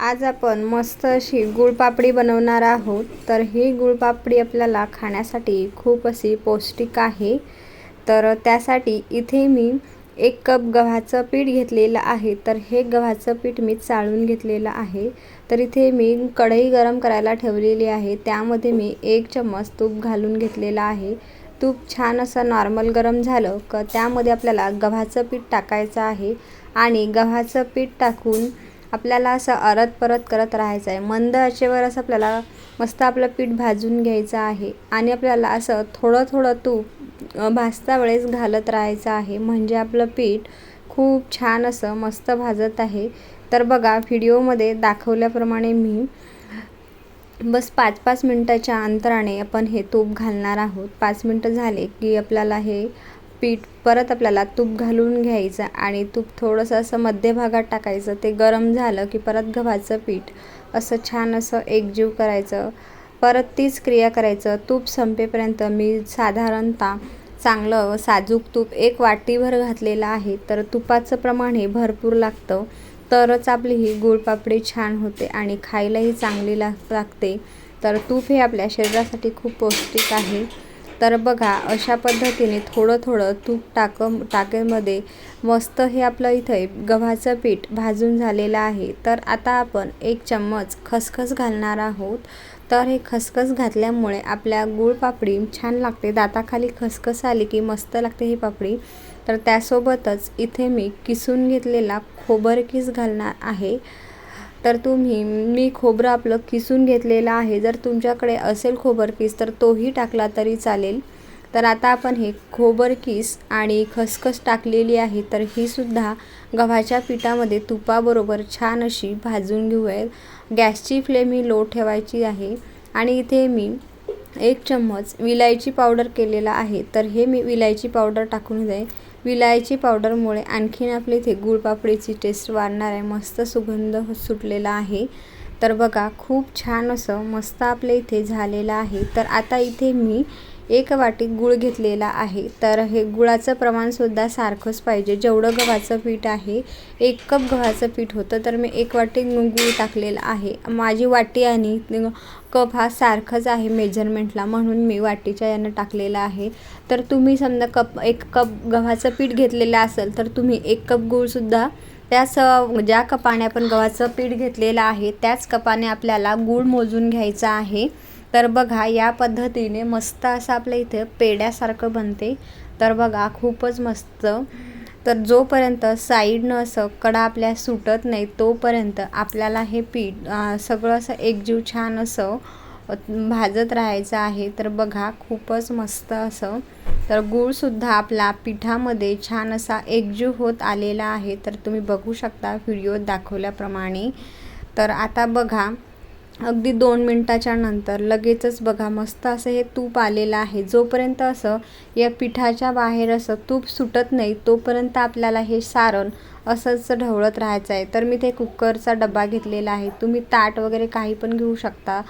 आज आपण मस्त अशी गुळपापडी बनवणार आहोत. तर ही गुळपापडी आपल्याला खाण्यासाठी खूप अशी पौष्टिक आहे. तर त्यासाठी इथे मी एक कप गव्हाचं पीठ घेतलेलं आहे. तर हे गव्हाचं पीठ मी चाळून घेतलेलं आहे. तर इथे मी कढई गरम करायला ठेवलेली आहे. त्यामध्ये मी एक चम्मच तूप घालून घेतलेलं आहे. तूप छान असं नॉर्मल गरम झालं क त्यामध्ये आपल्याला गव्हाचं पीठ टाकायचं आहे. आणि गव्हाचं पीठ टाकून आपल्याला असं अरत परत करत राहायचं आहे. मंद आचेवर असं आपल्याला मस्त आपलं पीठ भाजून घ्यायचं आहे. आणि आपल्याला असं थोडं थोडं तूप भाजता वेळेस घालत राहायचं आहे. म्हणजे आपलं पीठ खूप छान असं मस्त भाजत आहे. तर बघा व्हिडिओमध्ये दाखवल्याप्रमाणे मी बस पाच पाच मिनटाच्या अंतराने आपण हे तूप घालणार आहोत. पाच मिनटं झाले की आपल्याला हे पीठ परत आपल्याला तूप घालून घ्यायचं आणि तूप थोडंसं असं मध्यभागात टाकायचं. ते गरम झालं की परत गव्हाचं पीठ असं छान असं एकजीव करायचं. परत तीच क्रिया करायचं. तूप संपेपर्यंत मी साधारणतः चांगलं साजूक तूप एक वाटीभर घातलेलं आहे. तर तुपाचं प्रमाण हे भरपूर लागतं. तरच आपली ही गुळपापडी छान होते आणि खायलाही चांगली लाग लागते. तर तूप हे आपल्या शरीरासाठी खूप पौष्टिक आहे. तर बघा अशा पद्धतीने थोडं थोडं तूप टाक टाकेमध्ये मस्त हे आपलं इथे गव्हाचं पीठ भाजून झालेलं आहे. तर आता आपण एक चम्मच खसखस घालणार आहोत. तर हे खसखस घातल्यामुळे आपल्या गुळ पापडी छान लागते. दाताखाली खसखस आली की मस्त लागते ही पापडी. तर त्यासोबतच इथे मी किसून घेतलेला खोबरकीस घालणार आहे. तर तुम्ही मी खोबरं आपलं किसून घेतलेलं आहे. जर तुमच्याकडे असेल खोबर किस तर तोही टाकला तरी चालेल. तर आता आपण हे खोबर किस आणि खसखस टाकलेली आहे तर ही सुद्धा गव्हाच्या पिठामध्ये तुपाबरोबर छान अशी भाजून घेऊयात गॅसची फ्लेम ही लो ठेवायची आहे. आणि इथे मी एक चम्मच विलायची पावडर केलेला आहे. तर हे मी विलायची पावडर टाकून जाईल विलायची पावडरमुळे आणखीन आपल्या इथे गुळपापडीची टेस्ट वाढणार आहे मस्त सुगंध सुटलेला आहे. तर बघा खूप छान असं मस्त आपल्या इथे झालेलं आहे. तर आता इथे मी एक वाटी गूळ घेतलेला आहे. तर हे गुळाचं प्रमाणसुद्धा सारखंच पाहिजे. जेवढं गव्हाचं पीठ आहे एक कप गव्हाचं पीठ होतं तर मी एक वाटी गूळ टाकलेलं आहे. माझी वाटी आणि कप हा सारखंच आहे मेजरमेंटला म्हणून मी वाटीच्या यानं टाकलेलं आहे. तर तुम्ही समजा कप एक कप गव्हाचं पीठ घेतलेलं असेल तर तुम्ही एक कप गूळसुद्धा त्याच ज्या कपाने आपण गव्हाचं पीठ घेतलेलं आहे त्याच कपाने आपल्याला गूळ मोजून घ्यायचा आहे. तर बघा या पद्धतीने मस्त असं आपल्या इथे पेड्यासारखं बनते. तर बघा खूपच मस्त. तर जोपर्यंत साईडनं असं कडा आपल्या सुटत नाही तोपर्यंत आपल्याला हे पीठ सगळं असं एकजीव छान असं भाजत राहायचं आहे. तर बघा खूपच मस्त असं. तर गूळसुद्धा आपला पिठामध्ये छान असा एकजीव होत आलेला आहे. तर तुम्ही बघू शकता व्हिडिओत दाखवल्याप्रमाणे. तर आता बघा अगदी दोन मिनटाच्या नंतर लगेचच बघा मस्त असं हे तूप आलेलं आहे. जोपर्यंत असं या पिठाच्या बाहेर असं तूप सुटत नाही तोपर्यंत आपल्याला हे सारण असंच ढवळत राहायचं आहे. तर मी ते कुकरचा डबा घेतलेला आहे. तुम्ही ताट वगैरे काही पण घेऊ शकता.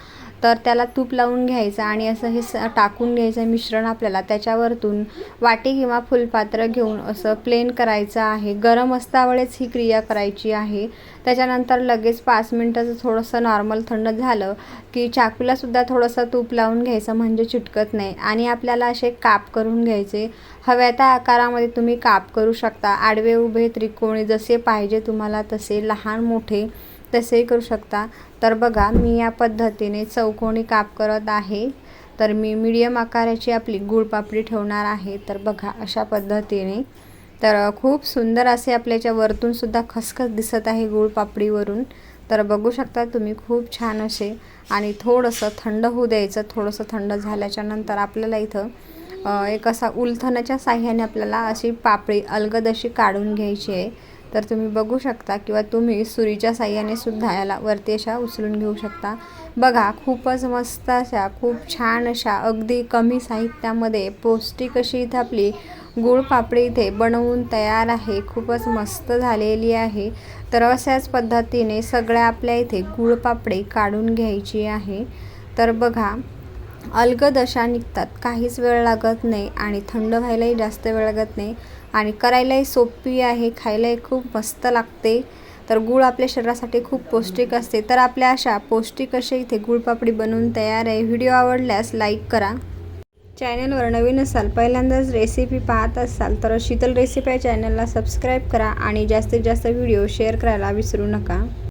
तर त्याला तूप लावून घ्यायचं आणि असं हे स टाकून घ्यायचं मिश्रण आपल्याला. त्याच्यावरतून वाटी किंवा फुलपात्र घेऊन असं प्लेन करायचं आहे. गरम असतावेळेस ही क्रिया करायची आहे. त्याच्यानंतर लगेच पाच मिनटाचं थोडंसं नॉर्मल थंड झालं की चाकूलासुद्धा थोडंसं तूप लावून घ्यायचं म्हणजे चिटकत नाही. आणि आपल्याला असे काप करून घ्यायचे. हव्या त्या आकारामध्ये तुम्ही काप करू शकता. आडवे उभे त्रिकोणी जसे पाहिजे तुम्हाला तसे लहान मोठे. तसेही करू शकता. तर बघा मी या पद्धतीने चौकोनी काप करत आहे. तर मी मीडियम आकाराची आपली गुळपापडी ठेवणार आहे. तर बघा अशा पद्धतीने. तर खूप सुंदर असे आपल्याच्या वरतूनसुद्धा खसखस दिसत आहे गुळपापडीवरून तर बघू शकता तुम्ही खूप छान असे. आणि थोडंसं थंड होऊ द्यायचं. थोडंसं थंड झाल्याच्यानंतर आपल्याला इथं एक असा उलथनाच्या साह्याने आपल्याला अशी पापडी अलगद अशी काढून घ्यायची आहे. तर तुम्ही बघू शकता किंवा तुम्ही सुरीच्या साह्याने सुद्धा याला वरती अशा उचलून घेऊ शकता. बघा खूपच मस्त अशा खूप छान अशा अगदी कमी साहित्यामध्ये पौष्टिक अशी इथे आपली गुळ पापडी इथे बनवून तयार आहे. खूपच मस्त झालेली आहे. तर अशाच पद्धतीने सगळ्या आपल्या इथे गुळ पापडी काढून घ्यायची आहे. तर बघा अलगद अशा निघतात. काहीच वेळ लागत नाही आणि थंड व्हायलाही जास्त वेळ लागत नाही. आणि करायलाही सोपी आहे खायलाही खूप मस्त लागते. तर गूळ आपल्या शरीरासाठी खूप पौष्टिक असते. तर आपल्या अशा पौष्टिक असे इथे गुळपापडी बनवून तयार आहे. व्हिडिओ आवडल्यास लाईक करा. चॅनलवर नवीन असाल पहिल्यांदाच रेसिपी पाहत असाल तर शीतल रेसिपी या चॅनलला सबस्क्राईब करा आणि जास्तीत जास्त व्हिडिओ शेअर करायला विसरू नका.